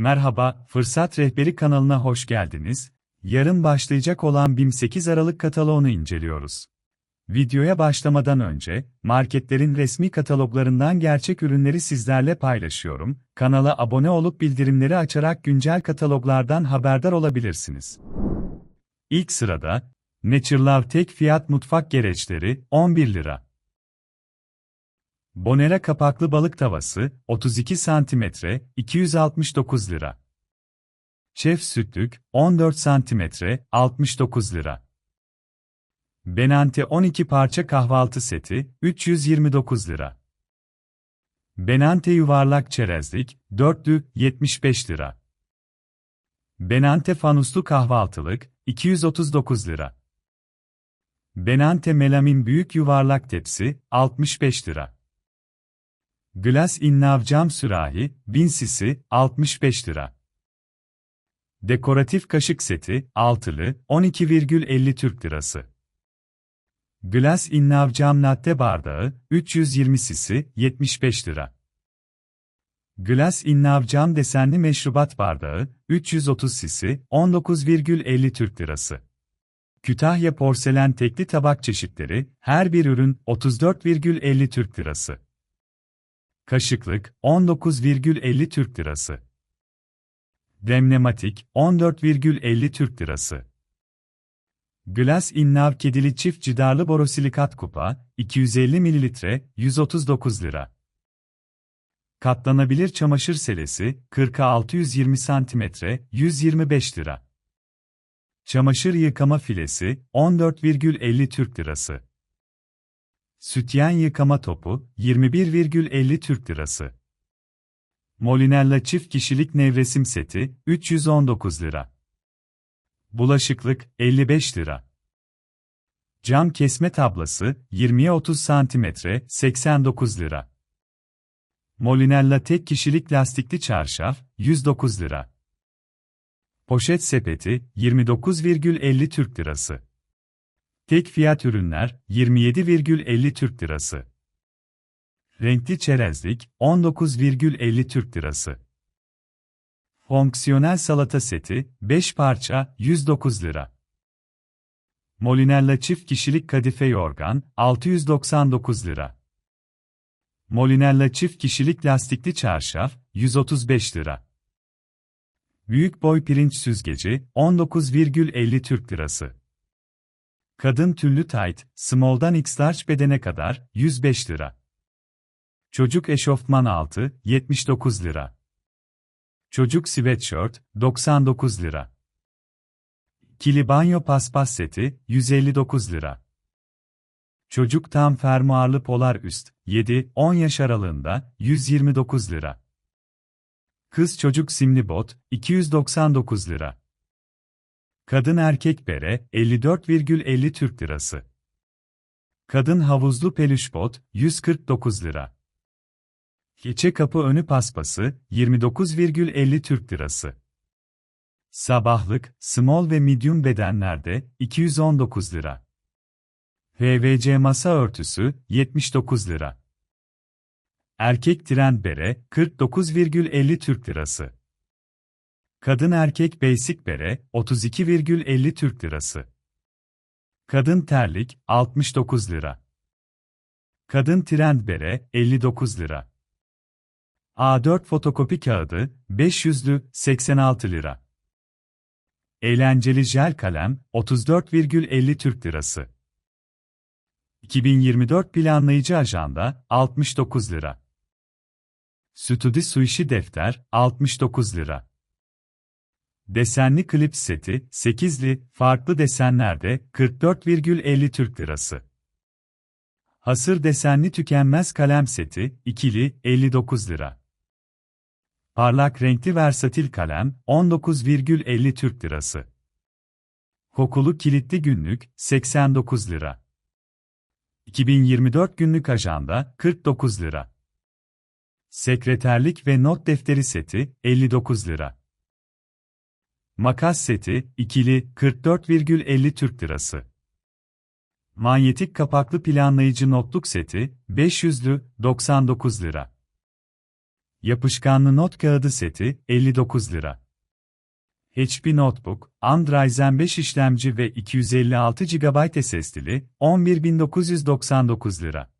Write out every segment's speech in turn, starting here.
Merhaba, Fırsat Rehberi kanalına hoş geldiniz. Yarın başlayacak olan BİM 8 Aralık kataloğunu inceliyoruz. Videoya başlamadan önce, marketlerin resmi kataloglarından gerçek ürünleri sizlerle paylaşıyorum. Kanala abone olup bildirimleri açarak güncel kataloglardan haberdar olabilirsiniz. İlk sırada, Nature'Love tek fiyat mutfak gereçleri 11 lira. Bonera kapaklı balık tavası, 32 cm, 269 lira. Şef sütlük, 14 cm, 69 lira. Benante 12 parça kahvaltı seti, 329 lira. Benante yuvarlak çerezlik, dörtlü, 75 lira. Benante fanuslu kahvaltılık, 239 lira. Benante melamin büyük yuvarlak tepsi, 65 lira. Glass innav cam sürahi, 1000 sisi, 65 lira. Dekoratif kaşık seti, altılı, 12,50 Türk lirası. Glass innav cam latte bardağı, 320 sisi, 75 lira. Glass innav cam desenli meşrubat bardağı, 330 sisi, 19,50 Türk lirası. Kütahya porselen tekli tabak çeşitleri, her bir ürün 34,50 Türk lirası. Kaşıklık 19,50 Türk lirası. Demlematik 14,50 Türk lirası. Glass Innav kedili çift cidarlı borosilikat kupa 250 ml 139 lira. Katlanabilir çamaşır selesi 4620 cm 125 lira. Çamaşır yıkama filesi 14,50 Türk lirası. Sütyen yıkama topu, 21,50 Türk Lirası. Molinella çift kişilik nevresim seti, 319 lira. Bulaşıklık, 55 lira. Cam kesme tablası, 20'ye 30 cm, 89 lira. Molinella tek kişilik lastikli çarşaf, 109 lira. Poşet sepeti, 29,50 Türk Lirası. Tek fiyat ürünler 27,50 Türk Lirası. Renkli çerezlik 19,50 Türk Lirası. Fonksiyonel salata seti 5 parça 109 lira. Molinella çift kişilik kadife yorgan 699 lira. Molinella çift kişilik lastikli çarşaf 135 lira. Büyük boy pirinç süzgeci 19,50 Türk Lirası. Kadın tüllü tayt, small'dan x large bedene kadar, 105 lira. Çocuk eşofman altı, 79 lira. Çocuk sweatshirt, 99 lira. Kili banyo paspas seti, 159 lira. Çocuk tam fermuarlı polar üst, 7-10 yaş aralığında, 129 lira. Kız çocuk simli bot, 299 lira. Kadın erkek bere 54,50 Türk lirası. Kadın havuzlu peluş bot 149 lira. Keçe kapı önü paspası 29,50 Türk lirası. Sabahlık, small ve medium bedenlerde 219 lira. PVC masa örtüsü 79 lira. Erkek trend bere 49,50 Türk lirası. Kadın erkek basic bere 32,50 Türk lirası. Kadın terlik 69 lira. Kadın trend bere 59 lira. A4 fotokopi kağıdı 500'lü 86 lira. Eğlenceli jel kalem 34,50 Türk lirası. 2024 planlayıcı ajanda 69 lira. Studi suişi defter 69 lira. Desenli klip seti, 8'li, farklı desenlerde 44,50 Türk Lirası. Hasır desenli tükenmez kalem seti, ikili, 59 lira. Parlak renkli versatil kalem, 19,50 Türk Lirası. Kokulu kilitli günlük, 89 lira. 2024 günlük ajanda, 49 lira. Sekreterlik ve not defteri seti, 59 lira. Makas seti, ikili, 44,50 Türk Lirası. Manyetik kapaklı planlayıcı notluk seti, 500'lü, 99 lira. Yapışkanlı not kağıdı seti 59 lira. HP Notebook, Ryzen 5 işlemci ve 256 GB SSD'li 11.999 lira.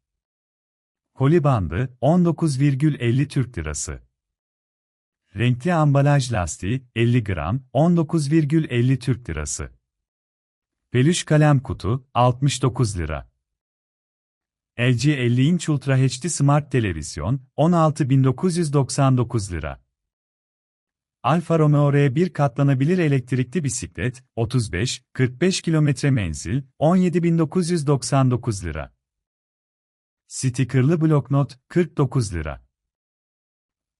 Koli bandı 19,50 Türk Lirası. Renkli ambalaj lastiği 50 gram 19,50 Türk Lirası. Peluş kalem kutu 69 lira. LG 50 inç Ultra HD Smart Televizyon 16.999 lira. Alfa Romeo R1 katlanabilir elektrikli bisiklet 35-45 kilometre menzil 17.999 lira. Stickerlı bloknot 49 lira.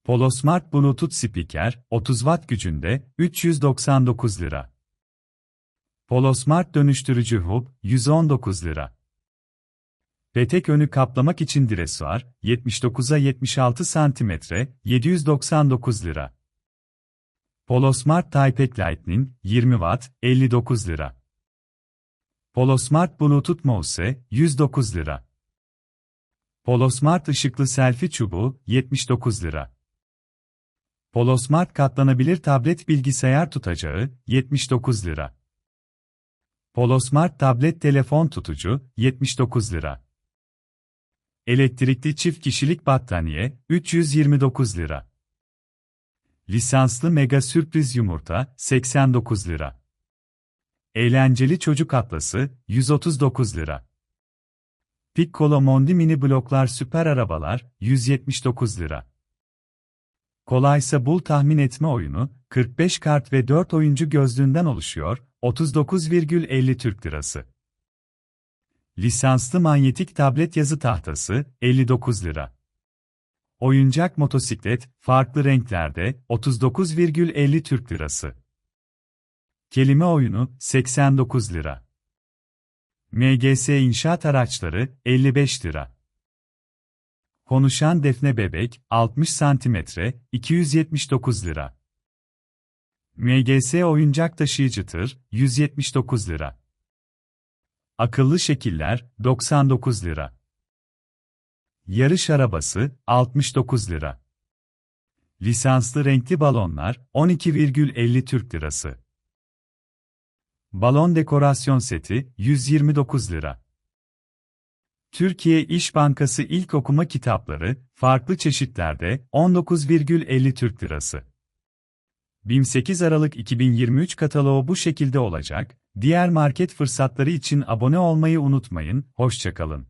Polo Smart Bluetooth Speaker 30 Watt gücünde 399 lira. Polo Smart dönüştürücü hub 119 lira. Petek önü kaplamak için dresuar 79'a 76 cm 799 lira. Polo Smart Type Lightning 20 Watt 59 lira. Polo Smart Bluetooth Mouse 109 lira. Polo Smart ışıklı selfie çubuğu 79 lira. Polo Smart katlanabilir tablet bilgisayar tutacağı 79 lira. Polo Smart tablet telefon tutucu 79 lira. Elektrikli çift kişilik battaniye 329 lira. Lisanslı mega sürpriz yumurta 89 lira. Eğlenceli çocuk atlası 139 lira. Piccolo Mondi mini bloklar süper arabalar 179 lira. Kolaysa bul tahmin etme oyunu 45 kart ve 4 oyuncu gözlüğünden oluşuyor 39,50 Türk Lirası. Lisanslı manyetik tablet yazı tahtası 59 lira. Oyuncak motosiklet farklı renklerde 39,50 Türk Lirası. Kelime oyunu 89 lira. MGS inşaat araçları 55 lira. Konuşan defne bebek 60 cm 279 lira. MGS oyuncak taşıyıcı tır 179 lira. Akıllı şekiller 99 lira. Yarış arabası 69 lira. Lisanslı renkli balonlar 12,50 Türk lirası. Balon dekorasyon seti 129 lira. Türkiye İş Bankası İlk Okuma Kitapları farklı çeşitlerde 19,50 Türk lirası. 28 Aralık 2023 kataloğu bu şekilde olacak. Diğer market fırsatları için abone olmayı unutmayın. Hoşçakalın.